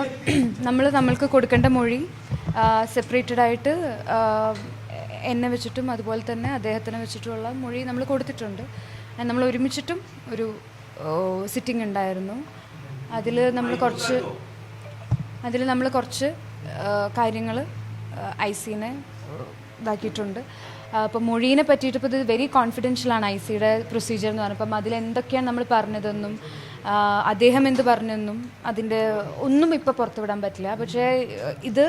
നമ്മൾ നമ്മൾക്ക് കൊടുക്കേണ്ട മൊഴി സെപ്പറേറ്റഡ് ആയിട്ട് എന്നെ വെച്ചിട്ടും അതുപോലെ തന്നെ അദ്ദേഹത്തിനെ വെച്ചിട്ടുള്ള മൊഴി നമ്മൾ കൊടുത്തിട്ടുണ്ട്. നമ്മൾ ഒരുമിച്ചിട്ടും ഒരു സിറ്റിംഗ് ഉണ്ടായിരുന്നു. അതിൽ നമ്മൾ കുറച്ച് അതിൽ നമ്മൾ കുറച്ച് കാര്യങ്ങൾ ഐ സിനെ ഇതാക്കിയിട്ടുണ്ട്. അപ്പോൾ മൊഴീനെ പറ്റിയിട്ട് ഇപ്പോൾ ഇത് വെരി കോൺഫിഡൻഷ്യലാണ് ഐ സിയുടെ പ്രൊസീജിയർ എന്ന് പറഞ്ഞപ്പം അതിൽ എന്തൊക്കെയാണ് നമ്മൾ പറഞ്ഞതെന്നും അദ്ദേഹം എന്ത് പറഞ്ഞെന്നും അതിന്റെ ഒന്നും ഇപ്പോൾ പുറത്തുവിടാൻ പറ്റില്ല. പക്ഷേ ഇത്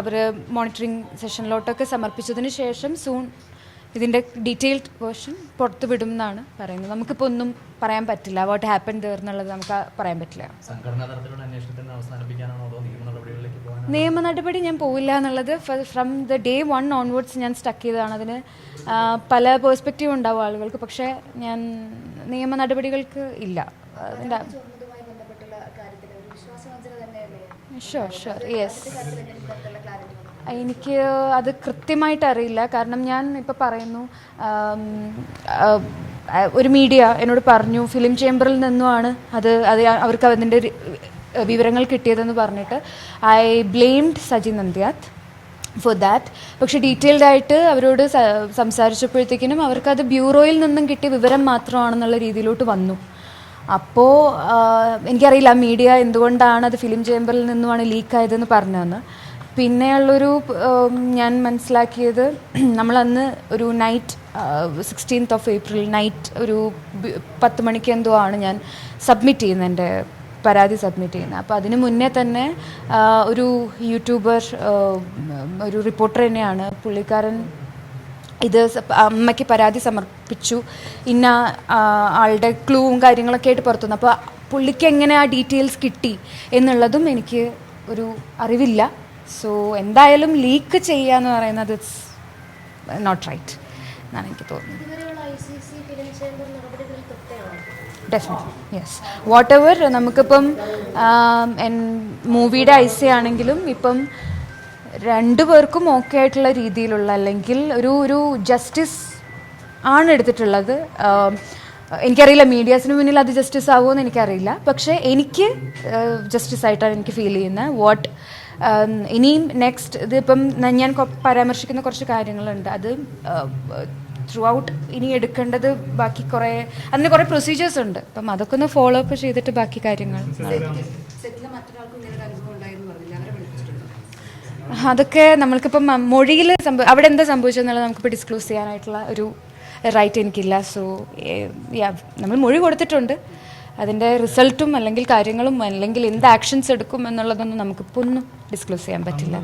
അവർ മോണിറ്ററിങ് സെഷനിലോട്ടൊക്കെ സമർപ്പിച്ചതിന് ശേഷം സൂൺ ഇതിന്റെ ഡീറ്റെയിൽഡ് വേർഷൻ പുറത്ത് വിടും എന്നാണ് പറയുന്നത്. നമുക്കിപ്പോൾ ഒന്നും പറയാൻ പറ്റില്ല. വാട്ട് ഹാപ്പൻ ദർ എന്നുള്ളത് നമുക്ക് പറയാൻ പറ്റില്ല. നിയമ നടപടി ഞാൻ പോവില്ല എന്നുള്ളത് from the day one onwards ഞാൻ സ്റ്റക്ക് ചെയ്തതാണ്. അതിന് പല പേഴ്സ്പെക്റ്റീവ് ഉണ്ടാവും ആളുകൾക്ക്. പക്ഷേ ഞാൻ നിയമ നടപടികൾക്ക് ഇല്ല. അതിന്റെ ഷുവർ ഷുവർ യെസ് എനിക്ക് അത് കൃത്യമായിട്ട് അറിയില്ല. കാരണം ഞാൻ ഇപ്പോൾ പറയുന്നു ഒരു മീഡിയ എന്നോട് പറഞ്ഞു ഫിലിം ചേംബറിൽ നിന്നുമാണ് അത് അത് അവർക്ക് അതിന്റെ വിവരങ്ങൾ കിട്ടിയതെന്ന് പറഞ്ഞിട്ട് I blamed Saji Nandyath for that പക്ഷേ ഡീറ്റെയിൽഡ് ആയിട്ട് അവരോട് സംസാരിച്ചപ്പോഴത്തേക്കിനും അവർക്കത് ബ്യൂറോയിൽ നിന്നും കിട്ടിയ വിവരം മാത്രമാണെന്നുള്ള രീതിയിലോട്ട് വന്നു. അപ്പോൾ എനിക്കറിയില്ല മീഡിയ എന്തുകൊണ്ടാണ് അത് ഫിലിം ചേംബറിൽ നിന്നുമാണ് ലീക്കായതെന്ന് പറഞ്ഞതെന്ന്. പിന്നെയുള്ളൊരു ഞാൻ മനസ്സിലാക്കിയത് നമ്മളന്ന് ഒരു night sixteenth of April night ഒരു പത്ത് മണിക്ക് എന്തോ ആണ് ഞാൻ സബ്മിറ്റ് ചെയ്യുന്നത് എന്റെ പരാതി സബ്മിറ്റ് ചെയ്യുന്നത്. അപ്പോൾ അതിന് മുന്നേ തന്നെ ഒരു യൂട്യൂബർ ഒരു റിപ്പോർട്ടർ തന്നെയാണ് പുള്ളിക്കാരൻ ഇത് അമ്മയ്ക്ക് പരാതി സമർപ്പിച്ചു. ഇന്ന ആളുടെ ക്ലൂവും കാര്യങ്ങളൊക്കെ ആയിട്ട് പുറത്തുനിന്ന്. അപ്പോൾ പുള്ളിക്ക് എങ്ങനെ ആ ഡീറ്റെയിൽസ് കിട്ടി എന്നുള്ളതും എനിക്ക് ഒരു അറിവില്ല. സോ എന്തായാലും ലീക്ക് ചെയ്യുക എന്ന് പറയുന്നത് ഇറ്റ്സ് നോട്ട് റൈറ്റ് എന്നാണ് എനിക്ക് തോന്നുന്നത്. ഡെഫിനറ്റ്ലി യെസ് വാട്ട് എവർ നമുക്കിപ്പം മൂവിയുടെ ഐ സി ആണെങ്കിലും ഇപ്പം രണ്ടു പേർക്കും ഓക്കെ ആയിട്ടുള്ള രീതിയിലുള്ള അല്ലെങ്കിൽ ഒരു ഒരു ജസ്റ്റിസ് ആണ് എടുത്തിട്ടുള്ളത്. ആം, എനിക്കറിയില്ല മീഡിയാസിന് മുന്നിൽ അത് ജസ്റ്റിസ് ആവുമെന്ന് എനിക്കറിയില്ല. പക്ഷേ എനിക്ക് ജസ്റ്റിസ് ആയിട്ടാണ് എനിക്ക് ഫീൽ ചെയ്യുന്നത്. വാട്ട് ഇനിയും നെക്സ്റ്റ് ഇതിപ്പം ഞാൻ പരാമർശിക്കുന്ന കുറച്ച് കാര്യങ്ങളുണ്ട്. അത് ത്രൂ ഔട്ട് ഇനി എടുക്കേണ്ടത് ബാക്കി കുറേ അതിന് കുറേ പ്രൊസീജിയേഴ്സ് ഉണ്ട്. അപ്പം അതൊക്കെ ഒന്ന് ഫോളോ അപ്പ് ചെയ്തിട്ട് ബാക്കി കാര്യങ്ങൾ. അതൊക്കെ നമ്മൾക്കിപ്പം മൊഴിയിൽ സംഭവം അവിടെ എന്താ സംഭവിച്ചതെന്നുള്ളത് നമുക്കിപ്പോൾ ഡിസ്ക്ലോസ് ചെയ്യാനായിട്ടുള്ള ഒരു റൈറ്റ് എനിക്കില്ല. സോ നമ്മൾ മൊഴി കൊടുത്തിട്ടുണ്ട്. അതിന്റെ റിസൾട്ടും അല്ലെങ്കിൽ കാര്യങ്ങളും അല്ലെങ്കിൽ എന്ത് ആക്ഷൻസ് എടുക്കും എന്നുള്ളതൊന്നും നമുക്കിപ്പോൾ ഒന്നും ഡിസ്ക്ലോസ് ചെയ്യാൻ പറ്റില്ല.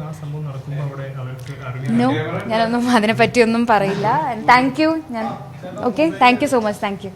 നോ ഞാനൊന്നും അതിനെപ്പറ്റിയൊന്നും പറയില്ല. താങ്ക് യു ഞാൻ okay thank you so much thank you